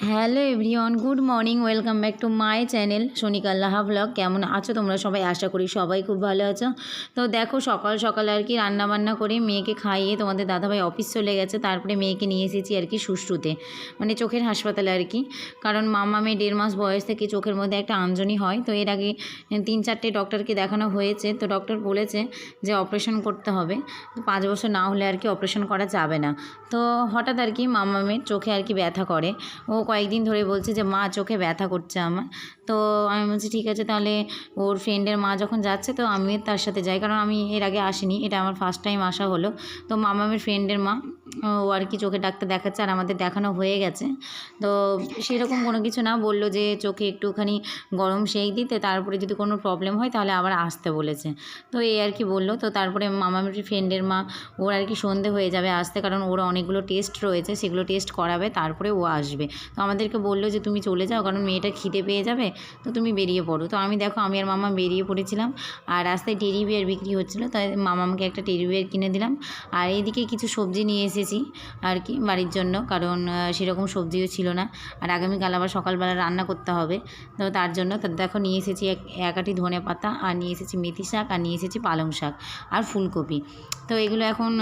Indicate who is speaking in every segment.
Speaker 1: Hello everyone, good morning, welcome back to my channel Sonika Laha blog. কেমন আছো তোমরা সবাই? আশা করি সবাই খুব ভালো আছো। তো দেখো, সকাল সকাল আর কি রান্না বান্না করে মেয়েকে খাইয়ে তোমাদের দাদাভাই অফিস চলে গেছে, তারপরে মেয়েকে নিয়ে এসেছি আর কি সুশ্রুতে মানে চোখের হাসপাতালে আর কি। কারণ মামা মেয়ে দেড় মাস বয়স থেকে চোখের মধ্যে একটা আঞ্জনি হয়। তো এর আগে তিন চারটে ডক্টরকে দেখানো হয়েছে। তো ডক্টর বলেছে যে অপারেশন করতে হবে। তো পাঁচ বছর না হলে আর কি অপারেশন করা যাবে না। তো হঠাৎ আর কি মামা মেয়ের চোখে আর কি ব্যথা করে। ও কয়েকদিন ধরে বলছে যে মা চোখে ব্যথা করছে আমার। তো আমি বলছি, ঠিক আছে, তাহলে ওর ফ্রেন্ডের মা যখন যাচ্ছে, তো আমি তার সাথে যাই। কারণ আমি এর আগে আসিনি, এটা আমার ফার্স্ট টাইম আসা হলো। তো মামামের ফ্রেন্ডের মা, ও আর কি চোখে ডাক্তার দেখাচ্ছে আর আমাদের দেখানো হয়ে গেছে। তো সেরকম কোনো কিছু না বলল যে চোখে একটুখানি গরম সেঁক দিতে, তারপরে যদি কোনো প্রবলেম হয়, তাহলে আবার আসতে বলেছে। তো এই আর কি বলল। তো তারপরে মামামের ফ্রেন্ডের মা, ওর আর কি সন্ধে হয়ে যাবে আসতে, কারণ ওর অনেকগুলো টেস্ট রয়েছে, সেগুলো টেস্ট করাবে, তারপরে ও আসবে। তো আমাদেরকে বলল যে, তুমি চলে যাও, কারণ মেয়েটা খিদে পেয়ে যাবে তো তুমি বেরিয়ে পড়ো। তো আমি দেখো, আমি আর মামা বেরিয়ে পড়েছিলাম আর রাস্তায় টেরি বিয়ার বিক্রি হচ্ছিল, তাই মামাকে একটা টেরি বিয়ার কিনে দিলাম। আর এইদিকে কিছু সবজি নিয়ে এসেছি আর কি বাড়ির জন্য, কারণ সেরকম সবজিও ছিল না। আর আগামীকাল আবার সকালবেলা রান্না করতে হবে, তো তার জন্য তো দেখো নিয়ে এসেছি এক আটি ধনে পাতা, আর নিয়ে এসেছি মেথি শাক, আর নিয়ে এসেছি পালং শাক আর ফুলকপি। তো এগুলো এখন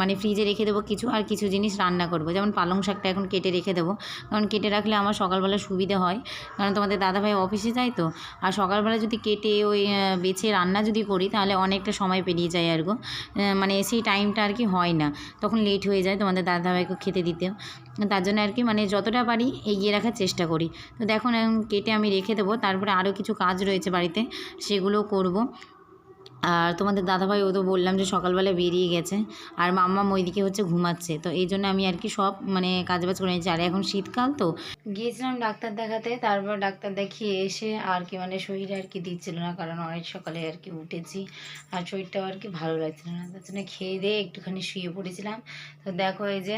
Speaker 1: মানে ফ্রিজে রেখে দেবো কিছু, আর কিছু জিনিস রান্না করব। যেমন পালং শাকটা এখন কেটে রেখে দেবো, কারণ কেটে রাখলে আমার সকালবেলা সুবিধে হয়, কারণ তোমাদের দাদাভাই অফিসে যায় তো, আর সকালবেলা যদি কেটে ওই বেছে রান্না যদি করি, তাহলে অনেকটা সময় পেরিয়ে যায় আর গো। মানে সেই টাইমটা আর কি হয় না। তখন লেট হয়ে যায় তোমাদের দাদাভাইকে খেতে দিতেও তার জন্য আর কি মানে যতটা পারি এগিয়ে রাখার চেষ্টা করি। তো দেখুন কেটে আমি রেখে দেবো, তারপরে আরও কিছু কাজ রয়েছে বাড়িতে সেগুলো করব। আর তোমাদের দাদাভাই, ও তো বললাম যে সকালবেলা বেরিয়ে গেছে। আর মাম্মা ওইদিকে হচ্ছে ঘুমাচ্ছে। তো এই জন্য আমি আর কি সব মানে কাজবাজ করে নিয়েছি। আর এখন শীতকাল তো। গিয়েছিলাম ডাক্তার দেখাতে। তারপর ডাক্তার দেখিয়ে এসে আর কি মানে শরীরে আর কি দিচ্ছিল না। কারণ অনেক সকালে আর কি উঠেছি। আর শরীরটাও আর কি ভালো লাগছিল না। তার জন্য খেয়ে দিয়ে একটুখানি শুয়ে পড়েছিলাম। তো দেখো এই যে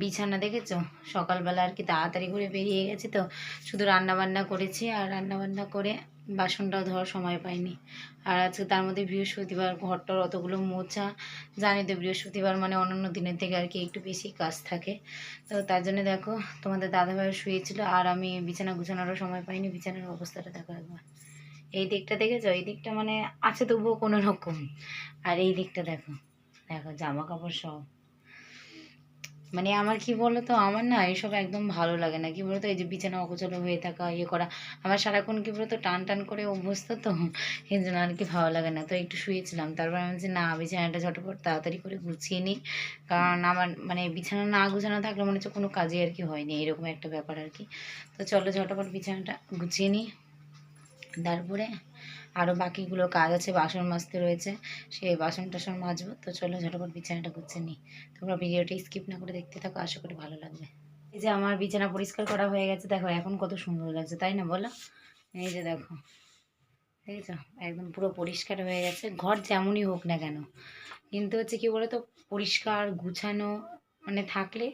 Speaker 1: বিছানা দেখেছ? সকালবেলা আর কি তাড়াতাড়ি করে বেরিয়ে গেছি তো। শুধু রান্না বান্না করেছি। আর রান্না বান্না করে বাসনটাও ধোয়ার সময় পাইনি। আর আজকে তার মধ্যে বৃহস্পতিবার ঘরটার অতগুলো মোছা। জানি তো বৃহস্পতিবার মানে অন্যান্য দিনের থেকে আর কি একটু বেশি কাজ থাকে। তো তার জন্য দেখো, তোমাদের দাদাভাই শুয়েছিল আর আমি বিছানা গুছানোরও সময় পাইনি। বিছানার অবস্থাটা দেখো একবার। এই দিকটা দেখেছ? এই দিকটা মানে আছে তবুও কোনো রকম। আর এই দিকটা দেখো। দেখো জামা কাপড় সব। মানে আমার কি বলো তো আমার না এসব একদম ভালো লাগে না। কি বলতো? এই যে বিছানা অগোছালো হয়ে থাকা ইয়ে করা। আমার সারাক্ষণ কি বলতো? টান টান করে অভ্যস্ত তো। এই জন্য আর কি ভালো লাগে না। তো একটু শুয়েছিলাম। তারপর আমি বলছি, না, বিছানাটা ঝটপট তাড়াতাড়ি করে গুছিয়ে নিই কারণ আমার মানে বিছানা না গুছানো থাকলে মনে হচ্ছে কোনো কাজে আর কি হয়নি। এরকম একটা ব্যাপার আর কি। তো চলো ঝটপট বিছানাটা গুছিয়ে নিই তারপরে আরও বাকিগুলো কাজ আছে, বাসন মাজতে রয়েছে সেই বাসন টাসন মাজবো। তো চলো ঝটপট বিছানাটা গুছিয়ে নিই। তোমরা ভিডিওটা স্কিপ না করে দেখতে থাকো, আশা করি ভালো লাগবে। এই যে আমার বিছানা পরিষ্কার করা হয়ে গেছে, দেখো এখন কত সুন্দর লাগছে, তাই না বলো? এই যে দেখো দেখেছ একদম পুরো পরিষ্কার হয়ে গেছে, ঘর যেমনই হোক না কেন। কিন্তু হচ্ছে কি বলো তো পরিষ্কার, গুছানো মানে থাকলে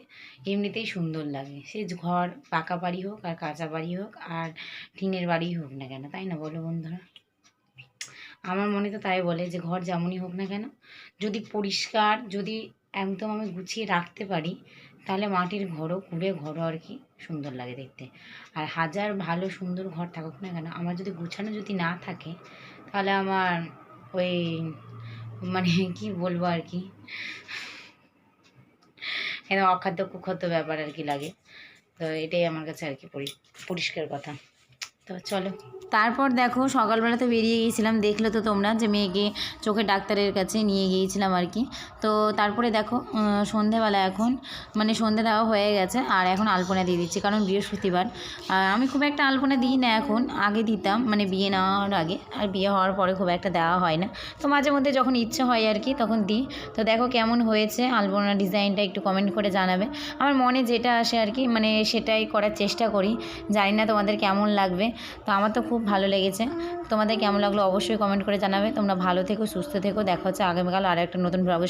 Speaker 1: এমনিতেই সুন্দর লাগে। সে ঘর পাকা বাড়ি হোক আর কাঁচা বাড়ি হোক আর টিনের বাড়ি হোক না কেন, তাই না বলো বন্ধুরা? আমার মনে তো তাই বলে যে ঘর যেমনই হোক না কেন, যদি পরিষ্কার, যদি একদম আমি গুছিয়ে রাখতে পারি, তাহলে মাটির ঘরও কুড়ে ঘরও আর কি সুন্দর লাগে দেখতে। আর হাজার ভালো সুন্দর ঘর থাকুক না কেন, আমার যদি গুছানো যদি না থাকে, তাহলে আমার ওই মানে কি বলব আর কি একদম অখাদ্য কুখাদ্য ব্যাপার আর কি লাগে। তো এটাই আমার কাছে আর কি পরি- পরিষ্কার কথা। তো চলো। তারপর দেখো সকালবেলাতে বেরিয়ে গিয়েছিলাম, দেখলে তো তোমরা যে মেয়েকে চোখের ডাক্তারের কাছে নিয়ে গিয়েছিলাম আর কি। তো তারপরে দেখো সন্ধেবেলা এখন মানে সন্ধে দেওয়া হয়ে গেছে, আর এখন আলপনা দিয়ে দিচ্ছি, কারণ বৃহস্পতিবার। আমি খুব একটা আলপনা দিই না এখন, আগে দিতাম মানে বিয়ে নেওয়ার আগে, আর বিয়ে হওয়ার পরে খুব একটা দেওয়া হয় না। তো মাঝে মধ্যে যখন ইচ্ছে হয় আর কি, তখন দিই। তো দেখো কেমন হয়েছে, আলপনা ডিজাইনটা একটু কমেন্ট করে জানাবে। আমার মনে যেটা আসে আর কি মানে সেটাই করার চেষ্টা করি, জানি না তোমাদের কেমন লাগবে। তো আমার তো খুব ভালো লেগেছে। তোমাদের কেমন লাগল অবশ্যই কমেন্ট করে জানাবে। তোমরা ভালো থেকো, সুস্থ থেকো। দেখা হচ্ছে আগামীকাল আর একটা নতুন ব্লগের